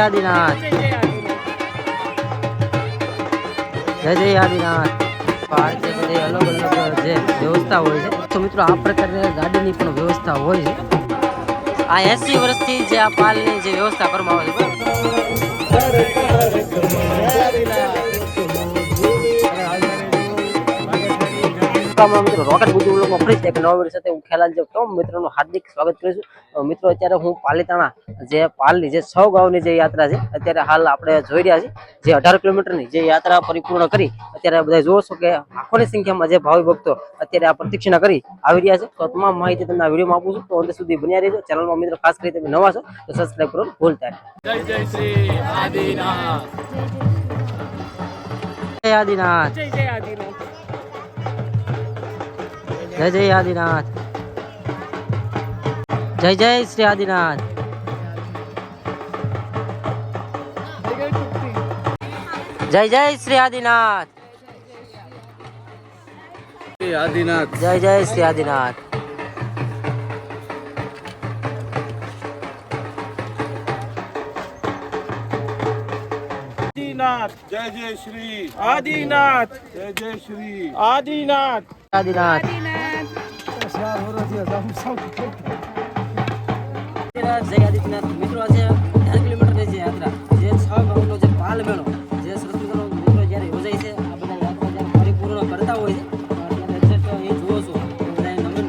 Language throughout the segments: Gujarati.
આદિનાથ. જય જય આદિનાથ. વ્યવસ્થા હોય છે. મિત્રો, આ ગાડીની પણ વ્યવસ્થા હોય આ એસી વર્ષથી જે આ પાલની જે વ્યવસ્થા કરવામાં આવે છે નમસ્કાર મિત્રો. રોકેટ બુદ્ધિ વ્લોગમાં ફરી એક નવા વીડિયો સાથે હું ખેલાલ જેવ તો મિત્રોનું હાર્દિક સ્વાગત કરું છું. મિત્રો અત્યારે હું પાલીતાણા જે પાલની જે છ ગામની જે યાત્રા છે અત્યારે હાલ આપણે જોઈ રહ્યા છીએ. જે અઢાર કિલોમીટરની જે યાત્રા પરિપૂર્ણ કરી અત્યારે બધા જોવો છો કે લાખોની સંખ્યામાં જે ભાવિ ભક્તો અત્યારે આ પ્રતિક્ષિણા કરી આવી રહ્યા છે. તો તમામ માહિતી તમને આ વિડીયોમાં આપું છું. તો અંત સુધી બન્યા રહેજો. ચેનલમાં મિત્રો ખાસ કરી તમે નવા છો તો સબસ્ક્રાઈબ કરો ભૂલતા જય જય શ્રી આદિનાથ. જય આદિનાથ. જય જય જય જય આદિનાથ. જય જય શ્રી આદિનાથ. જય જય શ્રી આદિનાથ. આદિનાથ જય જય શ્રી આદિનાથ. આદિનાથ જય જય શ્રી. આદિનાથ જય જય શ્રી. આદિનાથ. આદિનાથ. જય આદિત્યનાથ મિત્રો આજે અઢાર કિલોમીટરની જે યાત્રા જે છ ગામનો જે પાલ જે સ્વતંત્ર મિત્રો જ્યારે યોજાય છે આ બધા પરિપૂર્ણ કરતા હોય છે એ જુઓ છો તો બધાએ નમન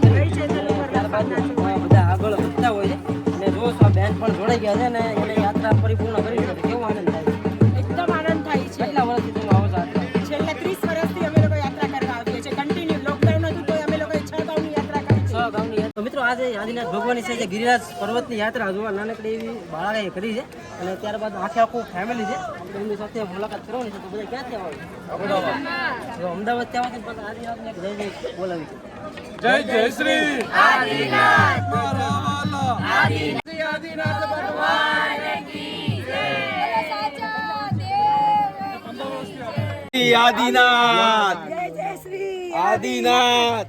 બધા આગળ વધતા હોય છે અને જુઓ આ બેન પણ જોડાઈ ગયા છે અને એને યાત્રા પરિપૂર્ણ કરી છે આજે આદિનાથ ભગવાનની છે જે ગિરિરાજ પર્વતની યાત્રા જોવા નાનકડી એવી બાળાએ કરી છે. અને ત્યારબાદ આખે આખું ફેમિલી છે. આપણે એમની સાથે મુલાકાત કરવાની છે. તો બધા ક્યાંથી આવે? અમદાવાદથી આવો પણ આદિનાથને જય જય બોલાવી છે. જય જય શ્રી આદિનાથ. આદિનાથ.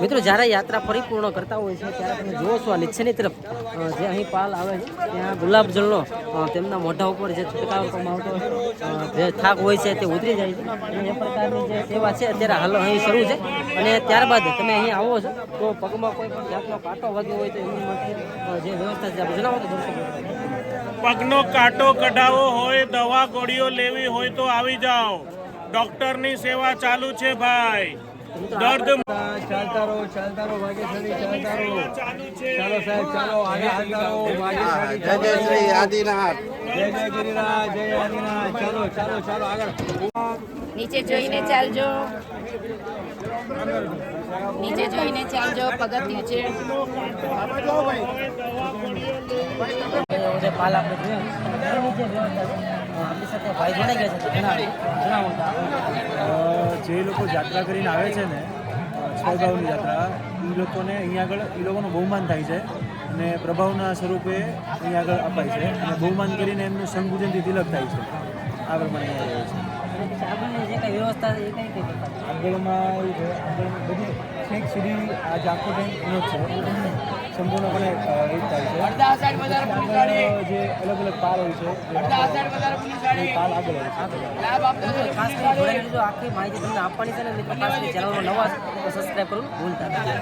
મિત્રો, જ્યારે યાત્રા પરિપૂર્ણ કરતા હોય છે, ત્યારે તમે જુઓ છો નીચેની તરફ જે અહીં પાલ આવે છે, ત્યાં ગુલાબજળનો તેમના મોઢા ઉપર જે છંટકાવ કરવામાં આવતો જે થાક હોય છે, તે ઉતરી જાય છે. અને એ પ્રકારની જે સેવા છે, અત્યારે હાલ અહીં શરૂ છે. અને ત્યારબાદ તમે અહીં આવો છો, તો પગમાં કોઈ પણ જાતનો કાંટો વાગ્યો હોય તો એની માટે જે વ્યવસ્થા છે આપણે જણાવો તો દર્શકો. પગનો કાંટો કઢાવો હોય, દવા ગોળીઓ લેવી હોય તો આવી જાઓ. ડોક્ટરની સેવા ચાલુ છે, ભાઈ. દર્દ ચાલતા રહો ચાલતા રહો ભાગ્યશાળી ચાલતા રહો. ચાલો સાહેબ ચાલો આગળ હાલતા રહો ભાગ્યશાળી જય જય શ્રી આદિનાથ. જય જય ગિરિરાજ જય આદિનાથ. ચાલો ચાલો ચાલો આગળ. નીચે જોઈને ચાલજો. નીચે જોઈને ચાલજો પગથિયું છે. જે પાલ જે લોકો યાત્રા કરીને આવે છે ને છોગાવની યાત્રા એ લોકોને અહીંયા આગળ એ લોકોનું બહુમાન થાય છે અને પ્રભાવના સ્વરૂપે અહીંયા આગળ અપાય છે અને બહુમાન કરીને એમનું સંગુજનથી તિલક થાય છે. આ પ્રમાણે અહીંયા રહે છે. આગળમાં બધું બધી સુધી આ જે આખો ટાઈમ એનો છે. સંપૂર્ણપણે એ થાય છે. જે અલગ અલગ પાલ હોય છે પાલ આગળ હોય આખી માહિતી તમને આપવાની છે ને મિત્રો ચેનલમાં નવા સબસ્ક્રાઈબ કરવું ભૂલતા નહીં.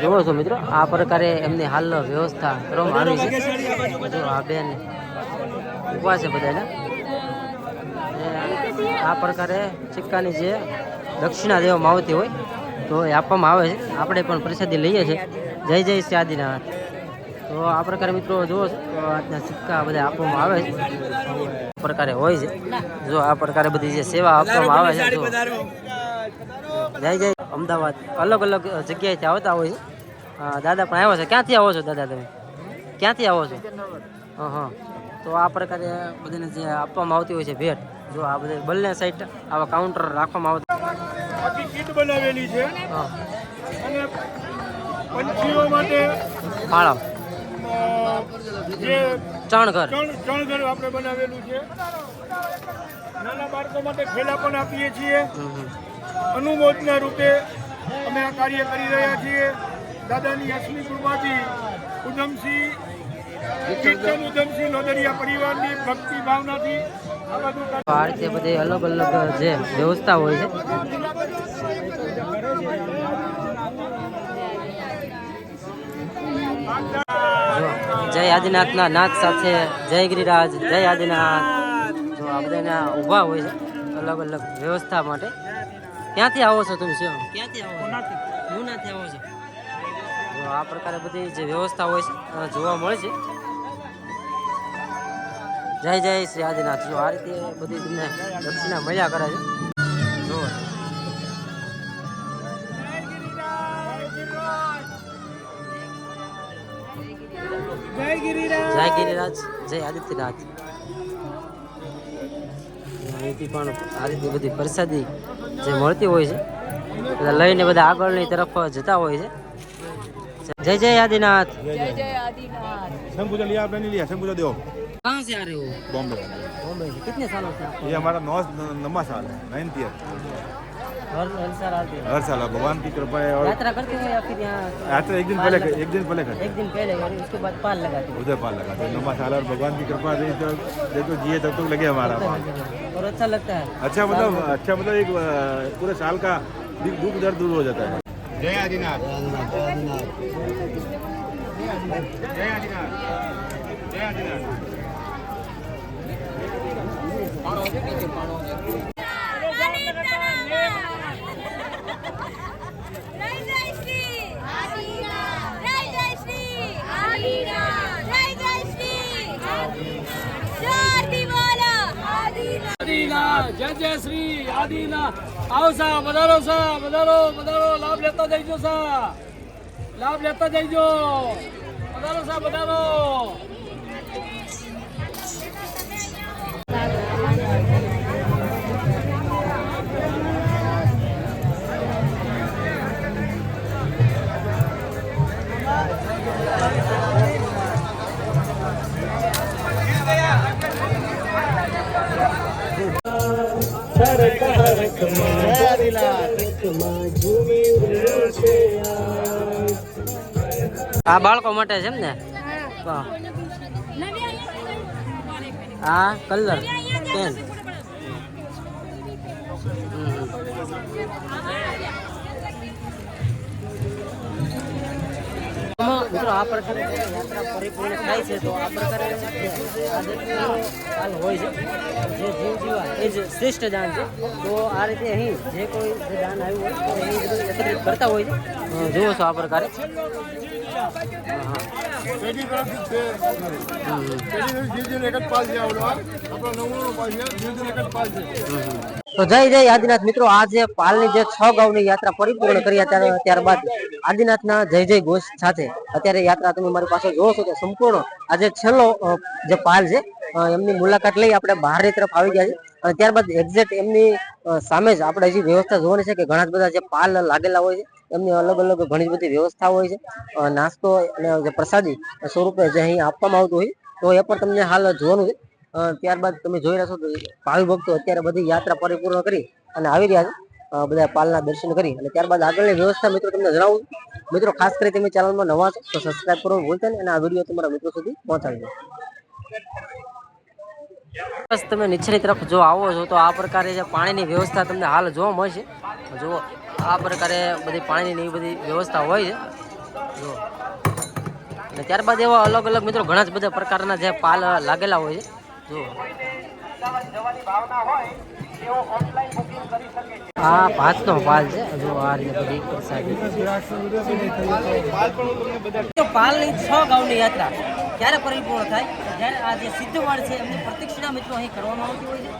જુઓ છો મિત્રો આ પ્રકારે એમની હાલ વ્યવસ્થા કરવામાં આવી છે. જો આ બેન ઊભા છે બધાને આ પ્રકારે સિક્કાની જે દક્ષિણા દેવામાં આવતી હોય તો એ આપવામાં આવે છે. આપણે પણ પ્રસાદી લઈએ છીએ. જય જય શ્રી આદિનાથ તો આ પ્રકારે મિત્રો જુઓ આજના સિક્કા બધા આપવામાં આવે છે. પ્રકારે હોય છે. જો આ પ્રકારે બધી જે સેવા આપવામાં આવે છે, જો. જય જય. અમદાવાદ અલગ અલગ જગ્યાએથી આવતા હોય છે. દાદા પણ આવ્યા છે. ક્યાંથી આવો છો દાદા તમે? ક્યાંથી આવો છો? હા હા તો આ પ્રકારે બધાને જે આપવામાં આવતી હોય છે ભેટ. જો આ બધા બંને સાઈડ આવા કાઉન્ટર રાખવામાં આવતા. આખી કીટ બનાવેલી છે. અને પંછીઓ માટે ફાળો. જે ચણઘર ચણ ચણઘર આપણે બનાવેલું છે. નાના બાળકો માટે ખેલા પણ આપીએ છીએ. અનુમોદના રૂપે અમે આ કાર્ય કરી રહ્યા છીએ. દાદાની અસલી કૃપાથી ઉધમસિંહ કીર્તન ઉધમસિંહ લોદરિયા પરિવારની ભક્તિ ભાવનાથી આ બધું રીતે અલગ અલગ જે વ્યવસ્થા હોય છે. જય આદિનાથના નાથ સાથે જય ગિરિરાજ જય આદિનાથ. જો આ બધાના ઊભા હોય છે અલગ અલગ વ્યવસ્થા માટે. ક્યાંથી આવો છો તમે શું ક્યાંથી આવો મુનાથી. આવો છો. આ પ્રકારે બધી જે વ્યવસ્થા હોય છે જોવા મળે છે. જય જય શ્રી આદિનાથ. જો આ રીતે બધી તમને દક્ષિણા મળ્યા કરે છે. જો જય ગિરિરાજ. જય આદિત્યનાથ. અહીંથી પણ આ રીતે બધી પ્રસાદી જે મળતી હોય છે બધા લઈને બધા આગળની તરફ જતા હોય છે. જય જય આદિનાથ. જય જય આદિનાથ. શંકુજા લિયા આપણે લિયા શંકુજા દેવો. कहाँ से आ रहे हो? बॉम्बे। बॉम्बे से। कितने सालों से ये हमारा नौ नवा साल है नाइन्थ ईयर हर हर साल आते हैं। हर साल भगवान की कृपा है और यात्रा करते हैं या फिर यहाँ यात्रा एक दिन पहले एक दिन पहले करते एक दिन पहले उसके बाद पाल लगाते हैं। उधर पाल लगाते हैं। नवा साल और भगवान की कृपा रही तो देखो जिए तब तक लगे हमारा। और अच्छा लगता है। अच्छा मतलब अच्छा मतलब एक पूरे साल का दुख दर्द दूर हो जाता है। जय आदिनाथ। जय आदिनाथ। जय आदिनाथ। जय आदिनाथ। જય જય શ્રી આદિના આવો સા, વધારો સા, વધારો વધારો. લાભ લેતા જઈજો સા. લાભ લેતા જઈજો. વધારો સા, વધારો. આ બાળકો માટે છે એમ ને. આ કલર પેન. મિત્રો આ પ્રકારે યાત્રા પરિપૂર્ણ થાય છે તો આ પ્રકારે હાલ હોય છે જે જીવ જીવા એ જ શ્રેષ્ઠ દાન છે. તો આ રીતે અહીં જે કોઈ દાન આવ્યું હોય તો અહીં બધું એકત્રિત કરતા હોય છે. જુઓ છો આ પ્રકારે. હા, હા. તો જય જય આદિનાથ મિત્રો. આજે પાલની જે છ ગાઉની યાત્રા પરિપૂર્ણ કરી ત્યારે ત્યારબાદ આદિનાથના જય જય ઘોષ સાથે અત્યારે યાત્રા તમે મારી પાસે જોવો છો તો સંપૂર્ણ આજે છેલ્લો જે પાલ છે એમની મુલાકાત લઈ આપણે બહારની તરફ આવી ગયા છે અને ત્યારબાદ એક્ઝેક્ટ એમની સામે જ આપણે હજી વ્યવસ્થા જોવાની છે કે ઘણા બધા જે પાલ લાગેલા હોય છે, એમની અલગ અલગ ઘણી બધી વ્યવસ્થા હોય છે. નાસ્તો અને જે પ્રસાદી સ્વરૂપે જે અહીં આપવામાં આવતું હોય, તો એ પણ તમને હાલ જોવાનું છે. ત્યારબાદ તમે જોઈ રહ્યા છો ભાવિ ભક્તો અત્યારે બધી યાત્રા પરિપૂર્ણ કરી અને આવી રહ્યા છે. બધા પાલના દર્શન કરી અને ત્યારબાદ આગળની વ્યવસ્થા મિત્રો તમને જણાવું મિત્રો, ખાસ કરી તમે ચેનલમાં નવા છો તો સબસ્ક્રાઈબ કરવાનું ભૂલતા નહીં અને આ વીડિયો તમારા મિત્રો સુધી પહોંચાડી દો બસ તમે નીચેની તરફ જો આવો છો તો આ પ્રકારે જે પાણીની વ્યવસ્થા તમને હાલ જોવા મળશે. જુઓ, આ પ્રકારે બધી પાણીની એવી બધી વ્યવસ્થા હોય છે. જુઓ. અને ત્યારબાદ એવા અલગ અલગ મિત્રો ઘણા જ બધા પ્રકારના જે પાલ લાગેલા હોય છે. આ ભાતનો પાલ છે. જો આ રીતે બધી પ્રસાદી પાલની છ ગાઉની યાત્રા ક્યારે પરિપૂર્ણ થાય? જ્યારે આ જે સિદ્ધવાળ છે એમની પ્રતિક્ષિણા મિત્રો અહીં કરવામાં આવતી હોય છે.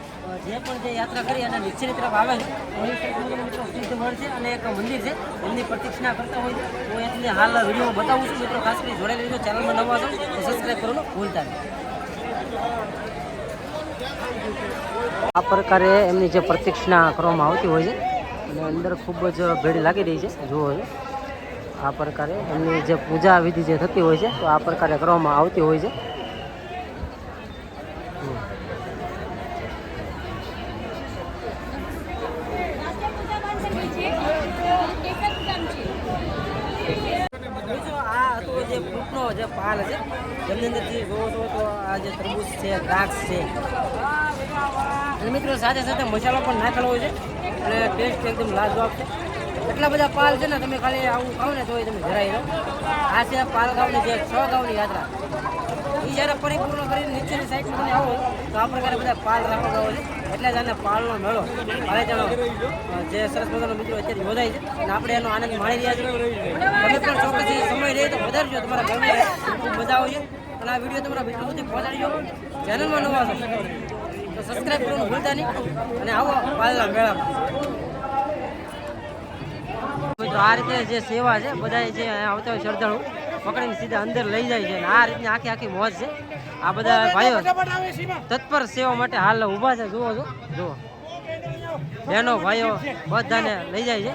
જે પણ જે યાત્રા કરી અને નીચેની તરફ આવે છે અહીં મિત્રો સિદ્ધવાડ છે અને એક મંદિર છે. એમની પ્રતિક્ષિણા કરતા હોય છે. તો એટલે તમને હાલ વીડિયો બતાવું છું. મિત્રો ખાસ કરી જોડાઈ લેજો ચેનલમાં નવા છો તો સબસ્ક્રાઈબ કરવાનું ભૂલતા નહીં. આ પ્રકારે એમની જે પ્રતિક્ષણા કરવામાં આવતી હોય છે અને અંદર ખૂબ જ ભીડ લાગી રહી છે, જુઓ આ પ્રકારે એમની જે પૂજા વિધિ જે થતી હોય છે, તો આ પ્રકારે કરવામાં આવતી હોય છે જુઓ. બીજું આ આ તો જે ફ્રૂટનો જે પાલ છે. જેમની અંદરથી જોવો છો તો આ જે તરબૂચ છે, દ્રાક્ષ છે. અને મિત્રો સાથે સાથે મસાલો પણ નાખેલો હોય છે. અને ટેસ્ટ એકદમ લાજવાબ છે. એટલા બધા પાલ છે ને, તમે ખાલી આવું ખાવ ને તો તમે જરાય લો આ છે પાલ ગામની જે છ ગામની યાત્રા. એ જ્યારે પરિપૂર્ણ કરીને નીચેની સાઈડમાં તમે આવો, તો આ પ્રકારે બધા પાલ રાખવામાં આવે છે. એટલે જ આને પાલનો મેળો. પાલેજાનો જે સરસ મજાનો મિત્રો અત્યારે યોજાય છે, અને આપણે એનો આનંદ માણી રહ્યા છીએ. તમે પણ ચોક્કસથી સમય રહે તો વધારજો તમારા ઘરમાં ખૂબ મજા આવશે. અને આ વીડિયો તમારા મિત્રો સુધી પહોંચાડજો. ચેનલમાં નવા છો તો સબસ્ક્રાઈબ કરવાનું ભૂલતા નહીં. અને આવો પાલના મેળામાં. મિત્રો, આ રીતે જે સેવા છે બધા જે આવતા હોય શ્રદ્ધાળુ પકડીને સીધા અંદર લઈ જાય છે અને આ રીતની આખી આખી મોજ છે. આ બધા ભાઈઓ તત્પર સેવા માટે હાલ ઊભા છે. જુઓ છો જુઓ. બહેનો ભાઈઓ બધાને લઈ જાય છે.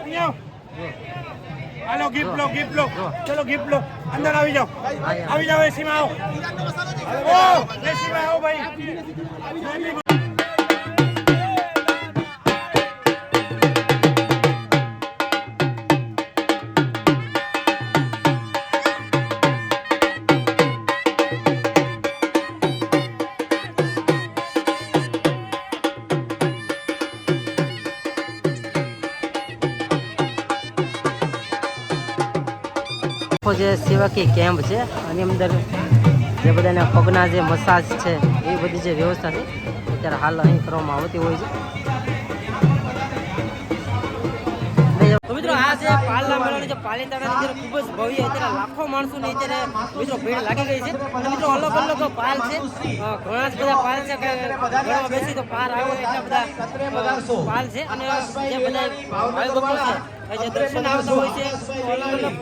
હાલો ગિફ્ટ લો ગિફ્ટ લો. ચલો ગિફ્ટ લો. અંદર આવી જાઓ. આવી જાઓ એસીમાં આવો. એસીમાં આવો ભાઈ. જે સેવાકી કેમ્પ છે, આની અંદર જે બધાને પગના જે મસાજ છે, એ બધી જે વ્યવસ્થા છે અત્યારે હાલ અહીં કરવામાં આવતી હોય છે. તો માણસોની અત્યારે પાલ છે. બધા પાલ અને છે જે દર્શન આવતા હોય છે.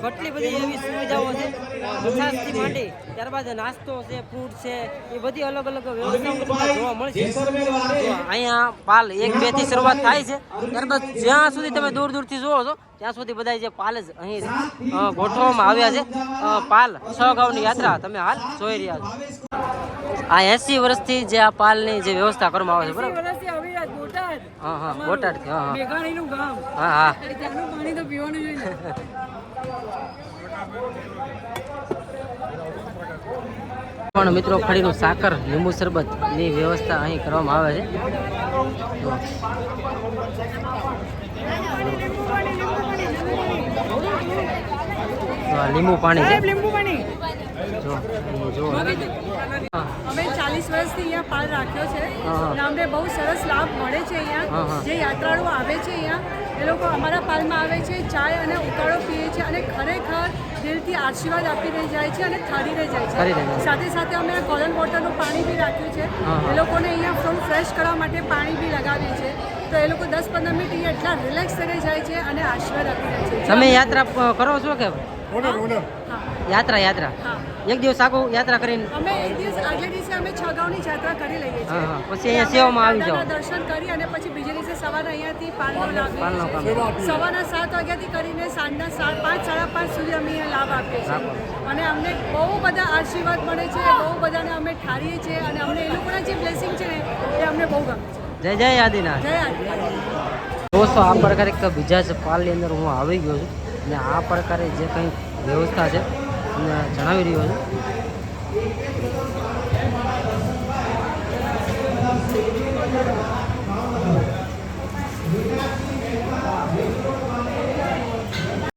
કેટલી બધી એવી સુવિધાઓ છે. મસાજથી માંડી ત્યારબાદ નાસ્તો છે ફ્રૂટ છે, એ બધી અલગ અલગ વ્યવસ્થાઓ જોવા મળશે. અહીંયા પાલ એક, બેથી શરૂઆત થાય છે. ત્યારબાદ જ્યાં સુધી તમે દૂર દૂરથી જુઓ છો, ત્યાં સુધી બધા જે પાલ જ અહીં ગોઠવવામાં આવ્યા છે. પાલ છ ગાઉની યાત્રા તમે હાલ જોઈ રહ્યા છો. આ એસી વર્ષથી જે આ પાલની જે વ્યવસ્થા કરવામાં આવે છે, બરાબર વર્ષથી આવી રહ્યા બોટાદ હા હા બોટાડથી હા હા. મેઘાણીનું ગામ. હા હા. ત્યાંનું પાણી તો પીવાનું જોઈએ પણ મિત્રો ખડીનું સાકર લીંબુ શરબતની વ્યવસ્થા અહીં કરવામાં આવે છે. લીંબુ પાણી લીંબુ પાણી. અમે ચાલીસ વર્ષથી અહીંયા પાલ રાખ્યો છે. અમને બહુ સરસ લાભ મળે છે અહીંયા. જે યાત્રાળુઓ આવે છે અહીંયા એ લોકો અમારા પાલમાં આવે છે ચાય અને ઉકાળો પીએ છે અને ખરેખર દિલથી આશીર્વાદ આપીને જાય છે અને ખરીને જાય છે. સાથે સાથે અમે કોલન વોટરનું પાણી બી રાખ્યું છે. એ લોકોને અહીંયા ફ્રોમ ફ્રેશ કરવા માટે પાણી બી લગાવીએ છે તો એ લોકો દસ પંદર મિનિટ અહીંયા એટલા રિલેક્સ થઈને જાય છે અને આશીર્વાદ આપી જાય છે. તમે યાત્રા કરો છો કે? હા. યાત્રા યાત્રા. એક દિવસ આખું યાત્રા કરીને અમે એક દિવસ આગલે દિવસે અમે છ ગાઉની યાત્રા કરી લઈએ છીએ. પછી અહીંયા સેવામાં આવી જાવ દર્શન કરી અને પછી બીજે દિવસે સવારે અહીંયાથી પાલનો. છીએ. સવારના સાત વાગ્યાથી કરીને સાંજના સાત પાંચ સાડા પાંચ સુધી અમે અહીંયા લાભ આપીએ છીએ. અને અમને બહુ બધા આશીર્વાદ મળે છે બહુ બધાને અમે ઠારીએ છીએ અને અમને એ લોકોના જે બ્લેસિંગ છે એ અમને બહુ ગમે છે. જય જય આદિનાથ. જય આદિનાથ. દોસ્તો આ પ્રકારે એક બીજા પાલની અંદર હું આવી ગયો છું. અને આ પ્રકારે જે કંઈ વ્યવસ્થા છે જણાવી રહ્યો છું.